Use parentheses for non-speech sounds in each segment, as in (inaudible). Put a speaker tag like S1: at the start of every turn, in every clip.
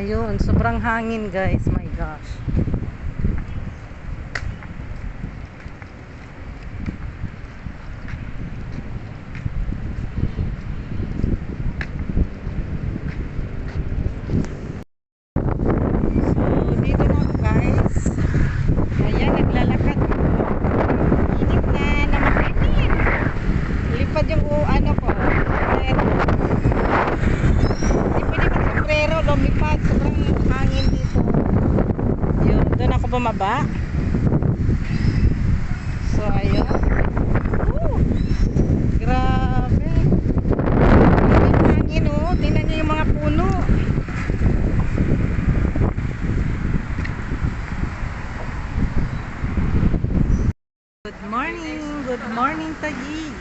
S1: Ayun, sobrang hangin guys. My gosh. So, dito na ako guys. Ayan, naglalakad. Init na naman. Init. Lipad yung uh, ano ko. sombrero. Hindi pwede mag sombrero. Lumipad. Sobrang hangin dito. Yun, doon bumaba. So, ayun. Woo! Grabe. Ang hangin oh. Tingnan niyo yung mga puno. Good morning. Good morning, Tayi.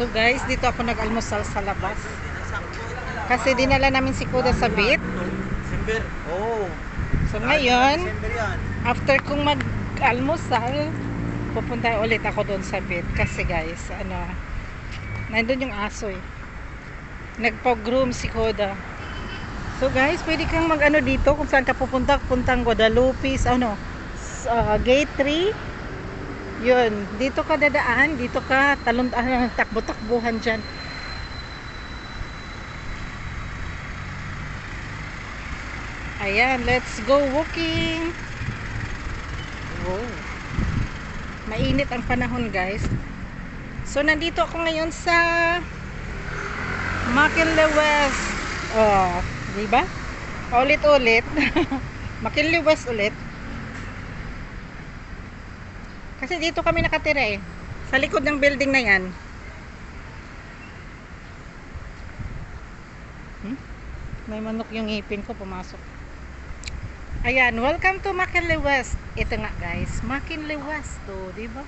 S1: So guys, dito ako nag-almusal sa labas. Kasi dinala namin si Kuda sa bit.
S2: December. Oh.
S1: So ngayon, after kong mag-almusal, pupunta ulit ako doon sa bit. Kasi guys, ano, nandun yung aso eh. Nagpag-groom si Koda. So guys, pwede kang mag-ano dito kung saan ka pupunta. Puntang Guadalupe, ano, sa gate 3. Yun, dito ka dadaan, dito ka talon ah, takbo-takbuhan dyan. Ayan, let's go walking. Wow. Mainit ang panahon, guys. So, nandito ako ngayon sa McKinley West. Oh, di ba? Ulit-ulit. (laughs) McKinley West ulit. Kasi dito kami nakatira eh. Sa likod ng building na yan. Hmm? May manok yung ngipin ko pumasok. Ayan, welcome to McKinley West. Ito nga guys, McKinley West to, di ba?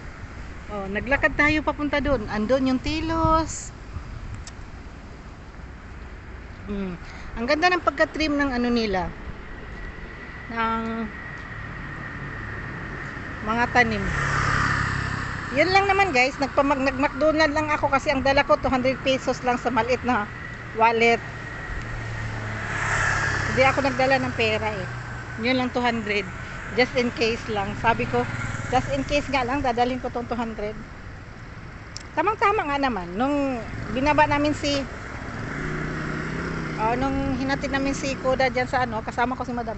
S1: Oh, naglakad tayo papunta doon. Andun yung tilos. Hmm. Ang ganda ng pagka-trim ng ano nila. Ng mga tanim. Yun lang naman guys, nagpamag nag-McDonald lang ako kasi ang dala ko 200 pesos lang sa maliit na wallet. Hindi ako nagdala ng pera eh. Yun lang 200. Just in case lang. Sabi ko, just in case nga lang, dadalhin ko tong 200. Tamang-tama nga naman. Nung binaba namin si oh, nung hinatid namin si Koda dyan sa ano, kasama ko si Madam.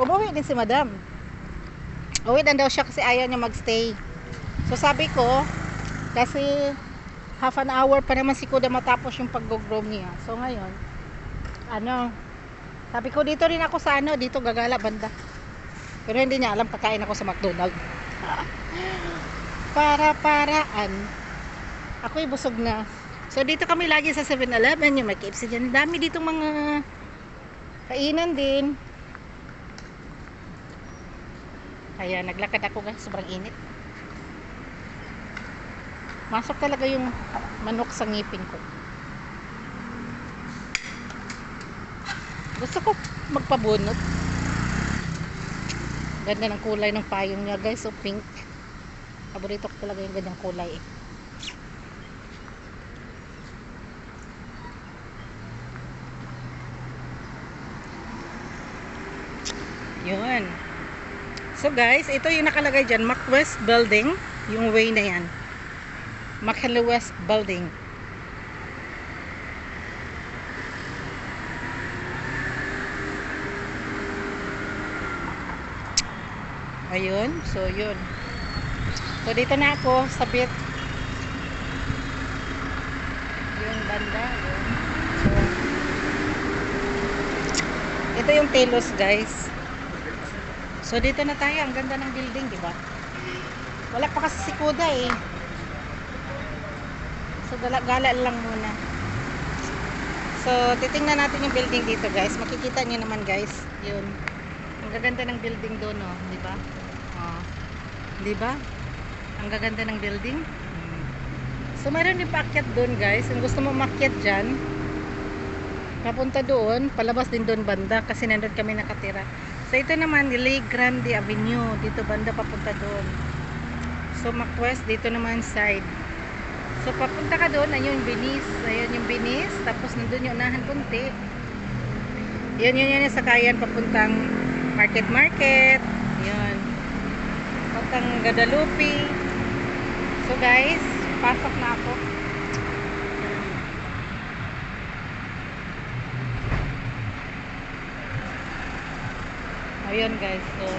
S1: Umuwi din si Madam. Uwi na daw siya kasi ayaw niya magstay. So sabi ko, kasi half an hour pa naman si Kuda matapos yung pag-groom niya. So ngayon, ano, sabi ko dito rin ako sa ano, dito gagala banda. Pero hindi niya alam kakain ako sa McDonald. (laughs) Para-paraan. Ako'y busog na. So dito kami lagi sa 7-Eleven, yung may KFC dyan. Dami dito mga kainan din. Kaya naglakad ako guys, sobrang init. Masok talaga yung manok sa ngipin ko. Gusto ko magpabunot. Ganda ng kulay ng payong niya guys, so pink. Paborito ko talaga yung ganyang kulay eh. Yun. So guys, ito yung nakalagay dyan, MacWest Building, yung way na yan. McKinley West Building. Ayun, so yun. So dito na ako sa bit. Yung banda, yun. So, ito yung telos guys. So dito na tayo, ang ganda ng building, di ba? Wala pa kasi si Kuda eh. So gala-gala lang muna. So titingnan natin yung building dito, guys. Makikita niyo naman, guys. 'Yun. Ang gaganda ng building doon, oh, di ba? Di ba? Ang gaganda ng building. Hmm. So mayroon din paakyat doon, guys. Kung gusto mo umakyat diyan, papunta doon, palabas din doon banda kasi nandun kami nakatira. So ito naman, Lake Grande Avenue. Dito banda papunta doon. So MacWest, dito naman side. So papunta ka doon, ayun yung Binis. Ayun yung Binis. Tapos nandun yung unahan punti. Yun, yun, yun yung sakayan papuntang market market. Papuntang Guadalupe. So guys, pasok na ako. Ayun guys, so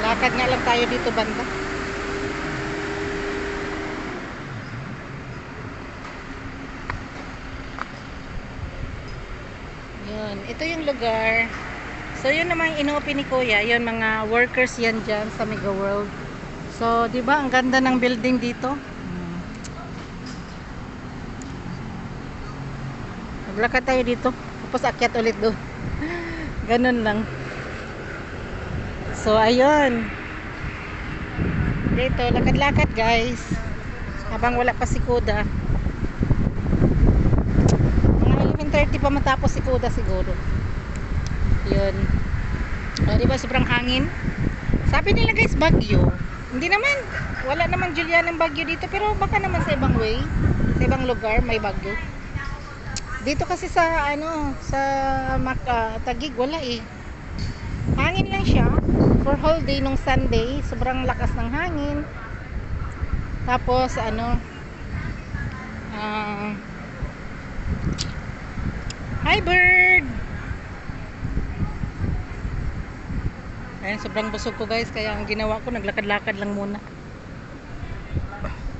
S1: lakad nga lang tayo dito banda. Yun, ito yung lugar. So yun naman inopen ni Kuya, yun mga workers yan dyan sa Mega World. So, di ba ang ganda ng building dito? Hmm. Maglakad tayo dito. Tapos akyat ulit doon. (laughs) Ganun lang. So, ayun. Dito, lakad-lakad guys. Habang wala pa si Kuda. Mga 11.30 pa matapos si Kuda siguro. Yun. O, di ba sobrang hangin? Sabi nila guys, bagyo. Hindi naman. Wala naman Julian ng bagyo dito. Pero baka naman sa ibang way. Sa ibang lugar may bagyo. Dito kasi sa ano, sa Mac, ah, Tagig wala eh. Hangin lang siya for whole day nung Sunday, sobrang lakas ng hangin. Tapos ano ah Hi bird. Ayan, sobrang busog ko guys, kaya ang ginawa ko naglakad-lakad lang muna.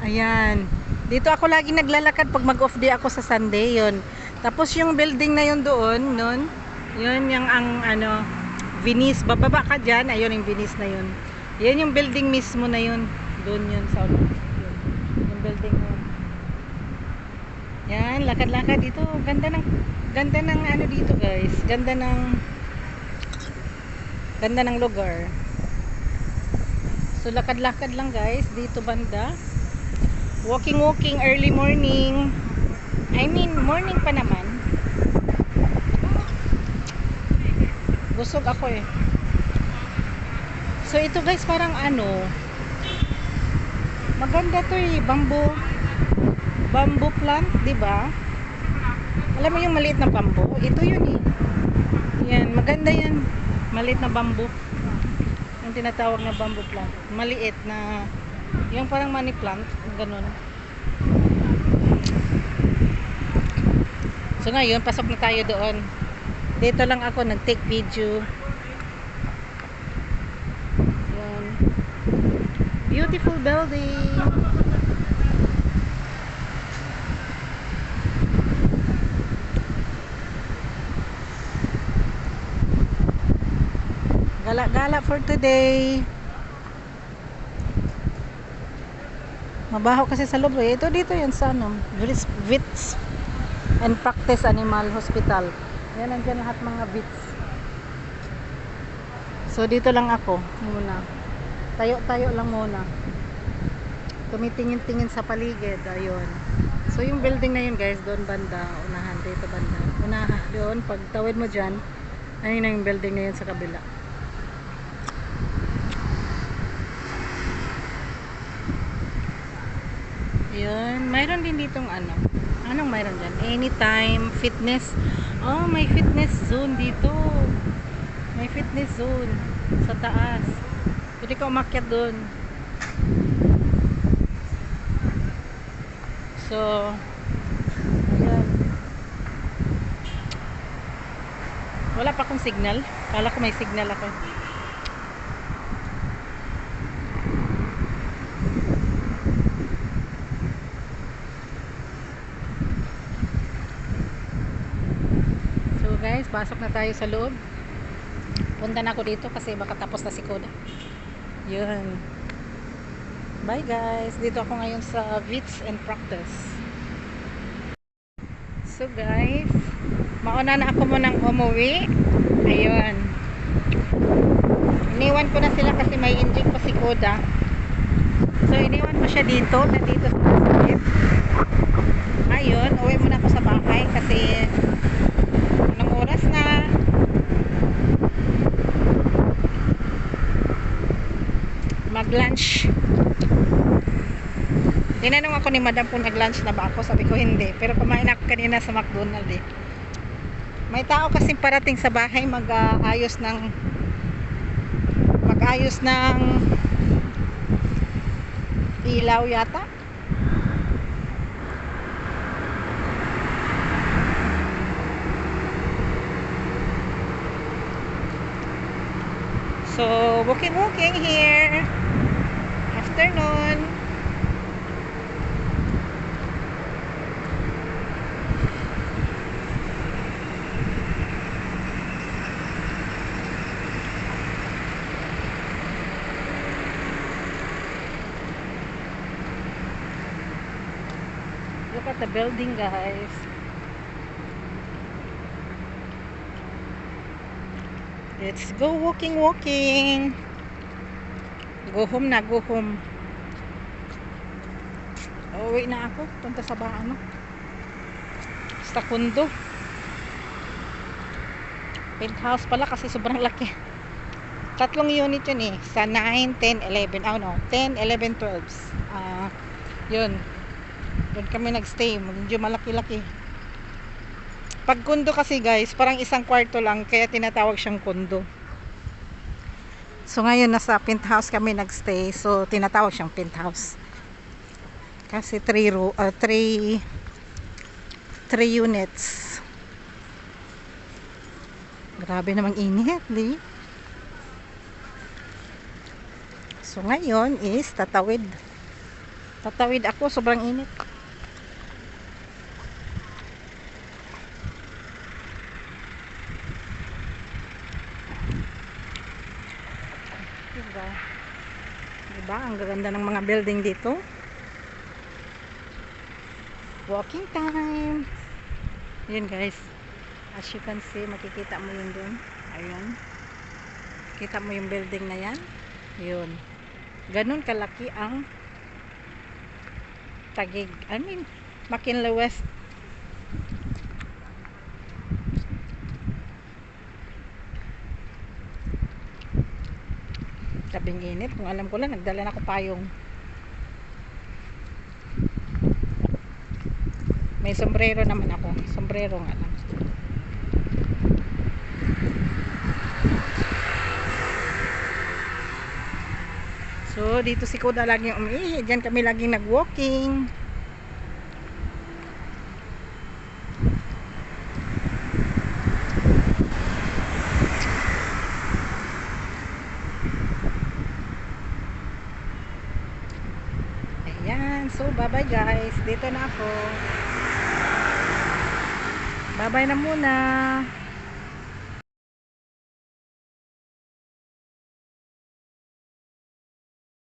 S1: Ayan. Dito ako lagi naglalakad pag mag-off day ako sa Sunday, yon. Tapos yung building na yun doon, nun, yun yung ang ano, Venice. Bababa ka dyan, ayun yung Venice na yun. Yan yung building mismo na yun. Doon yun sa yun. Yung building na yun. Yan, lakad-lakad dito. Ganda ng ganda ng ano dito guys. Ganda ng ganda ng lugar. So lakad-lakad lang guys dito banda. Walking walking early morning. I mean morning pa naman. Busog ako eh. So ito guys parang ano maganda to eh bamboo bamboo plant, ba? Alam mo yung maliit na bamboo? Ito yun eh. Yan, maganda yan. Maliit na bamboo. Yung tinatawag na bamboo plant. Maliit na yung parang money plant, ganun. So ngayon, pasok na tayo doon. Dito lang ako nag-take video. Yan. Beautiful building. Gala-gala for today. Mabaho kasi sa loob eh. Ito dito yan sa ano, Vits, and Practice Animal Hospital. Yan nandiyan lahat mga Vits. So dito lang ako muna. Tayo-tayo lang muna. Tumitingin-tingin sa paligid. Ayun. So yung building na yun guys, doon banda, unahan dito banda. Unahan doon, pag tawid mo dyan, ayun na yung building na yun sa kabila. Yun. Mayroon din ditong ano. Anong mayroon dyan? Anytime fitness. Oh, may fitness zone dito. May fitness zone sa taas. Pwede ka umakyat doon. So, ayan. Wala pa akong signal. Kala ko may signal ako. So guys, pasok na tayo sa loob. Punta na ako dito kasi baka tapos na si Koda. Yun. Bye guys. Dito ako ngayon sa Vits and Practice. So guys, mauna na ako munang umuwi. Ayun. Iniwan ko na sila kasi may inject pa si Koda. So iniwan ko siya dito, nandito sa basket. Ayun, uwi muna ako sa bahay kasi anong oras na mag lunch tinanong ako ni madam kung nag lunch na ba ako sabi ko hindi pero kumain ako kanina sa McDonald eh May tao kasi parating sa bahay mag-ayos ng mag-ayos ng ilaw yata. So, walking walking here. Afternoon. Look at the building, guys. Let's go walking, walking. Go home na, go home. Uwi na ako. Punta sa ba, ano? Sa kundo. Penthouse pala kasi sobrang laki. Tatlong unit yun eh. Sa 9, 10, 11. Oh no. 10, 11, 12. Ah, yun. Doon kami nagstay. Medyo malaki-laki. Pag kundo kasi guys, parang isang kwarto lang. Kaya tinatawag siyang kundo. So ngayon nasa penthouse kami nagstay. So tinatawag siyang penthouse. Kasi 3 ro uh, 3 3 units. Grabe namang init, di? So ngayon is tatawid. Tatawid ako, sobrang init. Diba? Diba? Ang gaganda ng mga building dito. Walking time. Yun guys. As you can see, makikita mo yun dun. Ayun. Kita mo yung building na yan. Yun. Ganun kalaki ang Tagig. I mean, McKinley West. Sabing init. Kung alam ko lang, nagdala na ako payong. May sombrero naman ako. Sombrero nga lang. So, dito si Kuda laging umiihi. Diyan kami laging nag-walking. Ayan. So, bye-bye guys. Dito na ako. Bye-bye na muna.